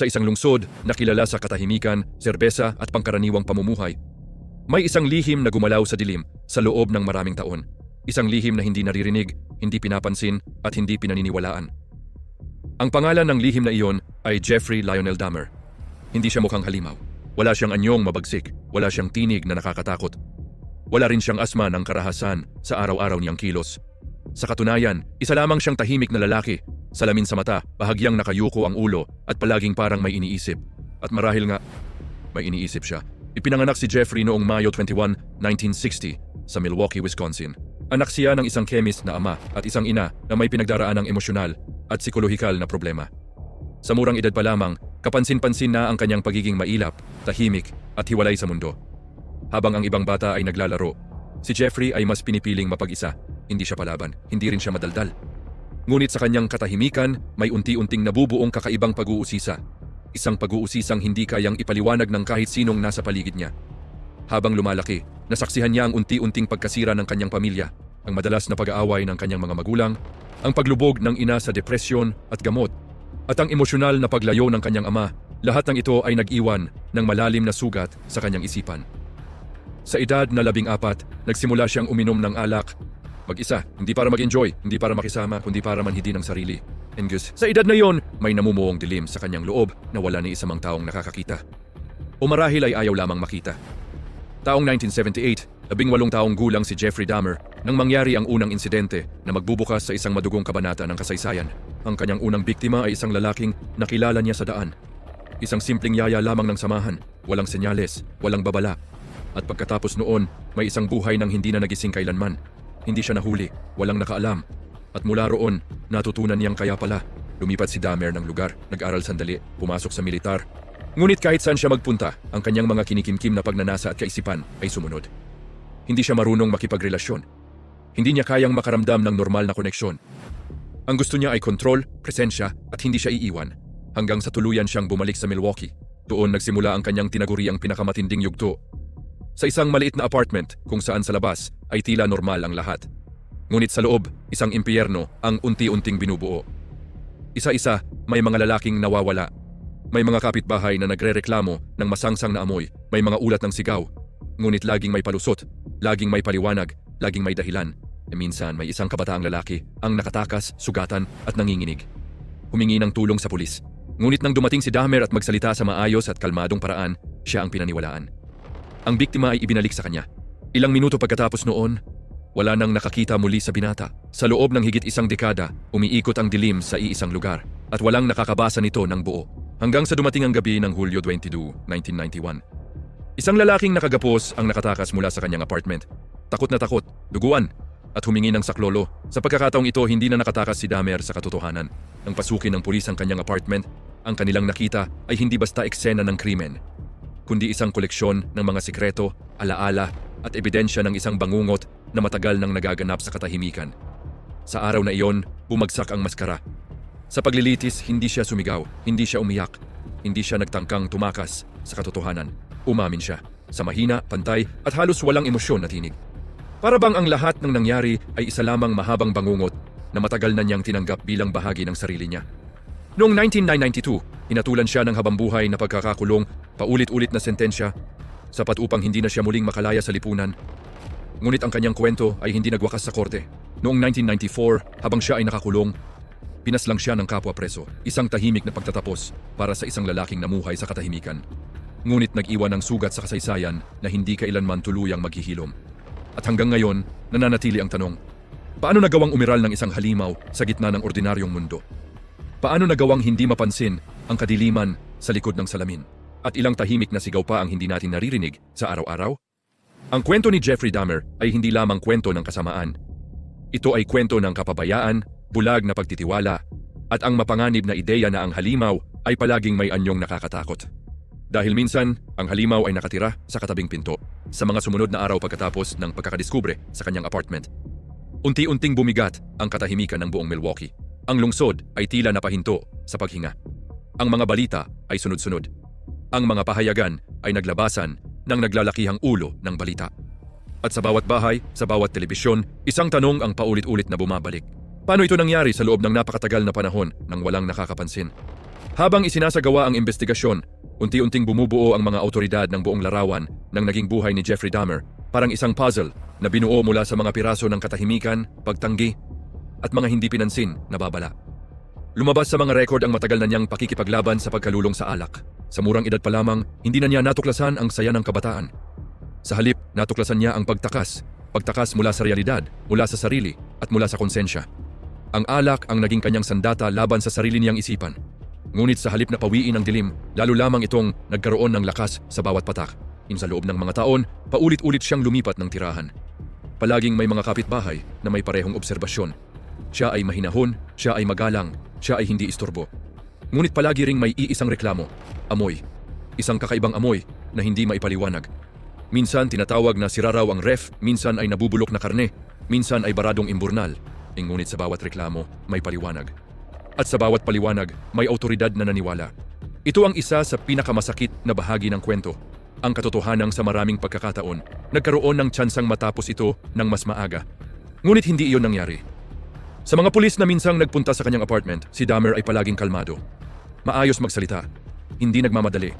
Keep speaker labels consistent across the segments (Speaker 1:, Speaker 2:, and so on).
Speaker 1: Sa isang lungsod na kilala sa katahimikan, serbesa at pangkaraniwang pamumuhay, may isang lihim na gumalaw sa dilim sa loob ng maraming taon. Isang lihim na hindi naririnig, hindi pinapansin at hindi pinaniniwalaan. Ang pangalan ng lihim na iyon ay Jeffrey Lionel Dahmer. Hindi siya mukhang halimaw. Wala siyang anyong mabagsik, wala siyang tinig na nakakatakot. Wala rin siyang asma ng karahasan sa araw-araw niyang kilos. Sa katunayan, isa lamang siyang tahimik na lalaki. Salamin sa mata, bahagyang nakayuko ang ulo at palaging parang may iniisip. At marahil nga, may iniisip siya. Ipinanganak si Jeffrey noong Mayo 21, 1960 sa Milwaukee, Wisconsin. Anak siya ng isang chemist na ama at isang ina na may pinagdaraan ng emosyonal at psikolohikal na problema. Sa murang edad pa lamang, kapansin-pansin na ang kanyang pagiging mailap, tahimik at hiwalay sa mundo. Habang ang ibang bata ay naglalaro, si Jeffrey ay mas pinipiling mapag-isa. Hindi siya palaban, hindi rin siya madaldal. Ngunit sa kanyang katahimikan, may unti-unting nabubuong kakaibang pag-uusisa. Isang pag-uusisang hindi kayang ipaliwanag ng kahit sinong nasa paligid niya. Habang lumalaki, nasaksihan niya ang unti-unting pagkasira ng kanyang pamilya, ang madalas na pag-aaway ng kanyang mga magulang, ang paglubog ng ina sa depresyon at gamot, at ang emosyonal na paglayo ng kanyang ama, lahat ng ito ay nag-iwan ng malalim na sugat sa kanyang isipan. Sa edad na labing apat, nagsimula siyang uminom ng alak. Mag-isa, hindi para mag-enjoy, hindi para makisama, kundi para manhidi ng sarili. Angus, sa edad na yon, may namumuong dilim sa kanyang loob na wala ni isang taong nakakakita. O marahil ay ayaw lamang makita. Taong 1978, labing walong taong gulang si Jeffrey Dahmer nang mangyari ang unang insidente na magbubukas sa isang madugong kabanata ng kasaysayan. Ang kanyang unang biktima ay isang lalaking nakilala niya sa daan. Isang simpleng yaya lamang ng samahan, walang senyales, walang babala. At pagkatapos noon, may isang buhay nang hindi na nagising kailanman. Hindi siya nahuli, walang nakaalam. At mula roon, natutunan niyang kaya pala. Lumipat si Dahmer ng lugar, nag-aral sandali, pumasok sa militar. Ngunit kahit saan siya magpunta, ang kanyang mga kinikimkim na pagnanasa at kaisipan ay sumunod. Hindi siya marunong makipagrelasyon. Hindi niya kayang makaramdam ng normal na koneksyon. Ang gusto niya ay kontrol, presensya at hindi siya iiwan. Hanggang sa tuluyan siyang bumalik sa Milwaukee. Doon nagsimula ang kanyang tinaguriang pinakamatinding yugto. Sa isang maliit na apartment kung saan sa labas ay tila normal ang lahat. Ngunit sa loob, isang impyerno ang unti-unting binubuo. Isa-isa, may mga lalaking nawawala. May mga kapitbahay na nagrereklamo ng masangsang na amoy, may mga ulat ng sigaw. Ngunit laging may palusot, laging may paliwanag, laging may dahilan. E minsan may isang kabataang lalaki ang nakatakas, sugatan at nanginginig. Humingi ng tulong sa pulis. Ngunit nang dumating si Dahmer at magsalita sa maayos at kalmadong paraan, siya ang pinaniwalaan. Ang biktima ay ibinalik sa kanya. Ilang minuto pagkatapos noon, wala nang nakakita muli sa binata. Sa loob ng higit isang dekada, umiikot ang dilim sa iisang lugar at walang nakakabasa nito ng buo. Hanggang sa dumating ang gabi ng Hulyo 22, 1991. Isang lalaking nakagapos ang nakatakas mula sa kanyang apartment. Takot na takot, duguan, at humingi ng saklolo. Sa pagkakataong ito, hindi na nakatakas si Dahmer sa katotohanan. Nang pasukin ng pulis ang kanyang apartment, ang kanilang nakita ay hindi basta eksena ng krimen, kundi isang koleksyon ng mga sikreto, alaala at ebidensya ng isang bangungot na matagal nang nagaganap sa katahimikan. Sa araw na iyon, bumagsak ang maskara. Sa paglilitis, hindi siya sumigaw, hindi siya umiyak, hindi siya nagtangkang tumakas sa katotohanan. Umamin siya, sa mahina, pantay at halos walang emosyon na tinig. Para bang ang lahat ng nangyari ay isa lamang mahabang bangungot na matagal na niyang tinanggap bilang bahagi ng sarili niya. Noong 1992, inatulan siya ng habambuhay na pagkakakulong, paulit-ulit na sentensya, sapat upang hindi na siya muling makalaya sa lipunan. Ngunit ang kanyang kwento ay hindi nagwakas sa korte. Noong 1994, habang siya ay nakakulong, pinaslang siya ng kapwa preso, isang tahimik na pagtatapos para sa isang lalaking namuhay sa katahimikan. Ngunit nag-iwan ng sugat sa kasaysayan na hindi kailanman tuluyang maghihilom. At hanggang ngayon, nananatili ang tanong, paano nagawang umiral ng isang halimaw sa gitna ng ordinaryong mundo? Paano nagawang hindi mapansin ang kadiliman sa likod ng salamin? At ilang tahimik na sigaw pa ang hindi natin naririnig sa araw-araw? Ang kwento ni Jeffrey Dahmer ay hindi lamang kwento ng kasamaan. Ito ay kwento ng kapabayaan, bulag na pagtitiwala, at ang mapanganib na ideya na ang halimaw ay palaging may anyong nakakatakot. Dahil minsan, ang halimaw ay nakatira sa katabing pinto sa mga sumunod na araw pagkatapos ng pagkakadiskubre sa kanyang apartment. Unti-unting bumigat ang katahimikan ng buong Milwaukee. Ang lungsod ay tila napahinto sa paghinga. Ang mga balita ay sunod-sunod. Ang mga pahayagan ay naglabasan ng naglalakihang ulo ng balita. At sa bawat bahay, sa bawat telebisyon, isang tanong ang paulit-ulit na bumabalik. Paano ito nangyari sa loob ng napakatagal na panahon nang walang nakakapansin? Habang isinasagawa ang investigasyon, unti-unting bumubuo ang mga autoridad ng buong larawan ng naging buhay ni Jeffrey Dahmer parang isang puzzle na binuo mula sa mga piraso ng katahimikan, pagtanggi, at mga hindi pinansin na babala. Lumabas sa mga record ang matagal na niyang pakikipaglaban sa pagkalulong sa alak. Sa murang edad pa lamang, hindi na niya natuklasan ang saya ng kabataan. Sa halip, natuklasan niya ang pagtakas. Pagtakas mula sa realidad, mula sa sarili, at mula sa konsensya. Ang alak ang naging kanyang sandata laban sa sarili niyang isipan. Ngunit sa halip na pawiin ang dilim, lalo lamang itong nagkaroon ng lakas sa bawat patak. In sa loob ng mga taon, paulit-ulit siyang lumipat ng tirahan. Palaging may mga kapitbahay na may parehong obserbasyon. Siya ay mahinahon, siya ay magalang, siya ay hindi istorbo. Ngunit palagi ring may iisang reklamo, amoy. Isang kakaibang amoy na hindi maipaliwanag. Minsan tinatawag na sira raw ang ref, minsan ay nabubulok na karne, minsan ay baradong imburnal. E ngunit sa bawat reklamo, may paliwanag. At sa bawat paliwanag, may autoridad na naniwala. Ito ang isa sa pinakamasakit na bahagi ng kwento. Ang katotohanan sa maraming pagkakataon, nagkaroon ng tsansang matapos ito ng mas maaga. Ngunit hindi iyon nangyari. Sa mga pulis na minsang nagpunta sa kanyang apartment, si Dahmer ay palaging kalmado. Maayos magsalita, hindi nagmamadali,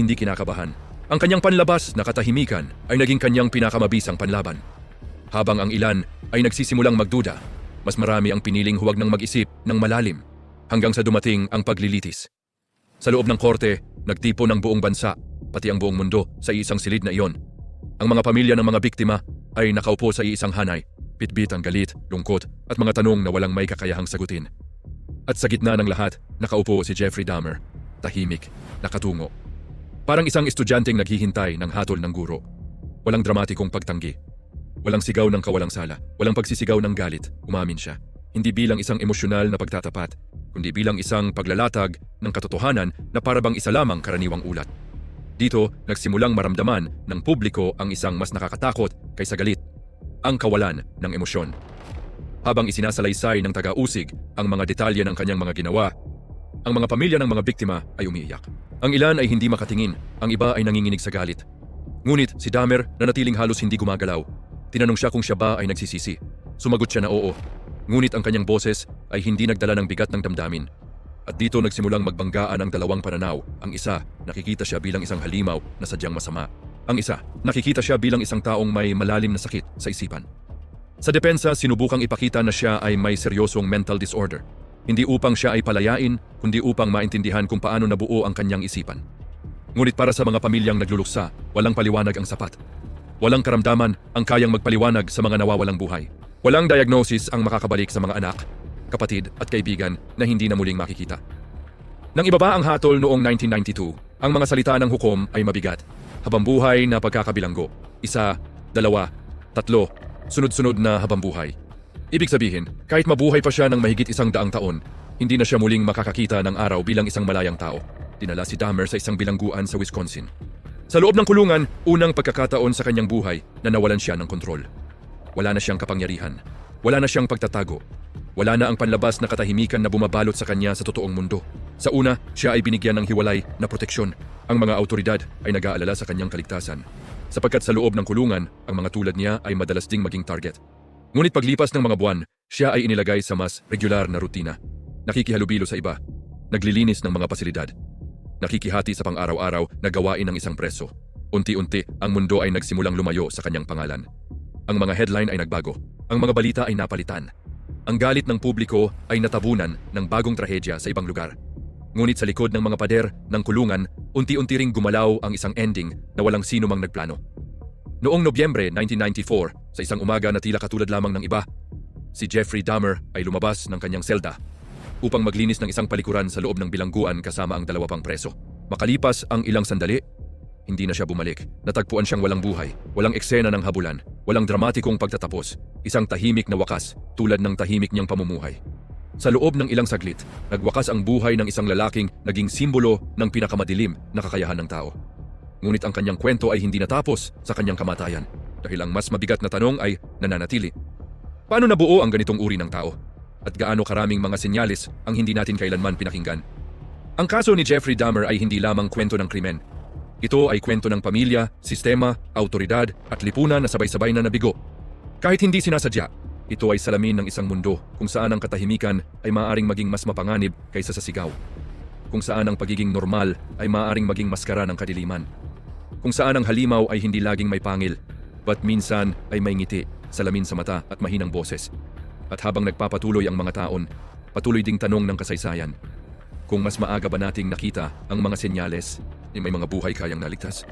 Speaker 1: hindi kinakabahan. Ang kanyang panlabas na katahimikan ay naging kanyang pinakamabisang panlaban. Habang ang ilan ay nagsisimulang magduda, mas marami ang piniling huwag nang mag-isip ng malalim hanggang sa dumating ang paglilitis. Sa loob ng korte, nagtipo ng buong bansa, pati ang buong mundo sa isang silid na iyon. Ang mga pamilya ng mga biktima ay nakaupo sa iisang hanay, bitbit ang galit, lungkot at mga tanong na walang may kakayahang sagutin. At sa gitna ng lahat, nakaupo si Jeffrey Dahmer, tahimik, nakatungo. Parang isang estudyanteng naghihintay ng hatol ng guro. Walang dramatikong pagtanggi. Walang sigaw ng kawalang sala. Walang pagsisigaw ng galit. Umamin siya. Hindi bilang isang emosyonal na pagtatapat, kundi bilang isang paglalatag ng katotohanan na parabang isa lamang karaniwang ulat. Dito, nagsimulang maramdaman ng publiko ang isang mas nakakatakot kaysa galit, ang kawalan ng emosyon. Habang isinasalaysay ng taga-usig ang mga detalye ng kanyang mga ginawa, ang mga pamilya ng mga biktima ay umiiyak. Ang ilan ay hindi makatingin, ang iba ay nanginginig sa galit. Ngunit si Dahmer na natiling halos hindi gumagalaw. Tinanong siya kung siya ba ay nagsisisi. Sumagot siya na oo. Ngunit ang kanyang boses ay hindi nagdala ng bigat ng damdamin. At dito nagsimulang magbanggaan ang dalawang pananaw. Ang isa, nakikita siya bilang isang halimaw na sadyang masama. Ang isa, nakikita siya bilang isang taong may malalim na sakit sa isipan. Sa depensa, sinubukang ipakita na siya ay may seryosong mental disorder. Hindi upang siya ay palayain, kundi upang maintindihan kung paano nabuo ang kanyang isipan. Ngunit para sa mga pamilyang nagluluksa, walang paliwanag ang sapat. Walang karamdaman ang kayang magpaliwanag sa mga nawawalang buhay. Walang diagnosis ang makakabalik sa mga anak, kapatid at kaibigan na hindi na muling makikita. Nang ibaba ang hatol noong 1992, ang mga salita ng hukom ay mabigat. Habambuhay na pagkakabilanggo. Isa, dalawa, tatlo, sunod-sunod na habambuhay. Ibig sabihin, kahit mabuhay pa siya ng mahigit isang daang taon, hindi na siya muling makakakita ng araw bilang isang malayang tao. Dinala si Dahmer sa isang bilangguan sa Wisconsin. Sa loob ng kulungan, unang pagkakataon sa kanyang buhay na nawalan siya ng kontrol. Wala na siyang kapangyarihan. Wala na siyang pagtatago. Wala na ang panlabas na katahimikan na bumabalot sa kanya sa totoong mundo. Sa una, siya ay binigyan ng hiwalay na proteksyon. Ang mga autoridad ay nag-aalala sa kanyang kaligtasan. Sapagkat sa loob ng kulungan, ang mga tulad niya ay madalas ding maging target. Ngunit paglipas ng mga buwan, siya ay inilagay sa mas regular na rutina. Nakikihalubilo sa iba. Naglilinis ng mga pasilidad. Nakikihati sa pang-araw-araw na gawain ng isang preso. Unti-unti, ang mundo ay nagsimulang lumayo sa kanyang pangalan. Ang mga headline ay nagbago. Ang mga balita ay napalitan. Ang galit ng publiko ay natabunan ng bagong trahedya sa ibang lugar. Ngunit sa likod ng mga pader ng kulungan, unti-unti ring gumalaw ang isang ending na walang sino mang nagplano. Noong Nobyembre 1994, sa isang umaga na tila katulad lamang ng iba, si Jeffrey Dahmer ay lumabas ng kanyang selda upang maglinis ng isang palikuran sa loob ng bilangguan kasama ang dalawa pang preso. Makalipas ang ilang sandali, hindi na siya bumalik. Natagpuan siyang walang buhay, walang eksena ng habulan, walang dramatikong pagtatapos, isang tahimik na wakas tulad ng tahimik niyang pamumuhay. Sa loob ng ilang saglit, nagwakas ang buhay ng isang lalaking naging simbolo ng pinakamadilim na kakayahan ng tao. Ngunit ang kanyang kwento ay hindi natapos sa kanyang kamatayan dahil ang mas mabigat na tanong ay nananatili. Paano nabuo ang ganitong uri ng tao? At gaano karaming mga senyalis ang hindi natin kailanman pinakinggan? Ang kaso ni Jeffrey Dahmer ay hindi lamang kwento ng krimen. Ito ay kwento ng pamilya, sistema, autoridad at lipunan na sabay-sabay na nabigo. Kahit hindi sinasadya, ito ay salamin ng isang mundo kung saan ang katahimikan ay maaaring maging mas mapanganib kaysa sa sigaw. kung saan ang pagiging normal ay maaaring maging maskara ng kadiliman. Kung saan ang halimaw ay hindi laging may pangil, but minsan ay may ngiti, salamin sa mata at mahinang boses. At habang nagpapatuloy ang mga taon, patuloy ding tanong ng kasaysayan. Kung mas maaga ba nating nakita ang mga senyales, ay may mga buhay kayang naligtas.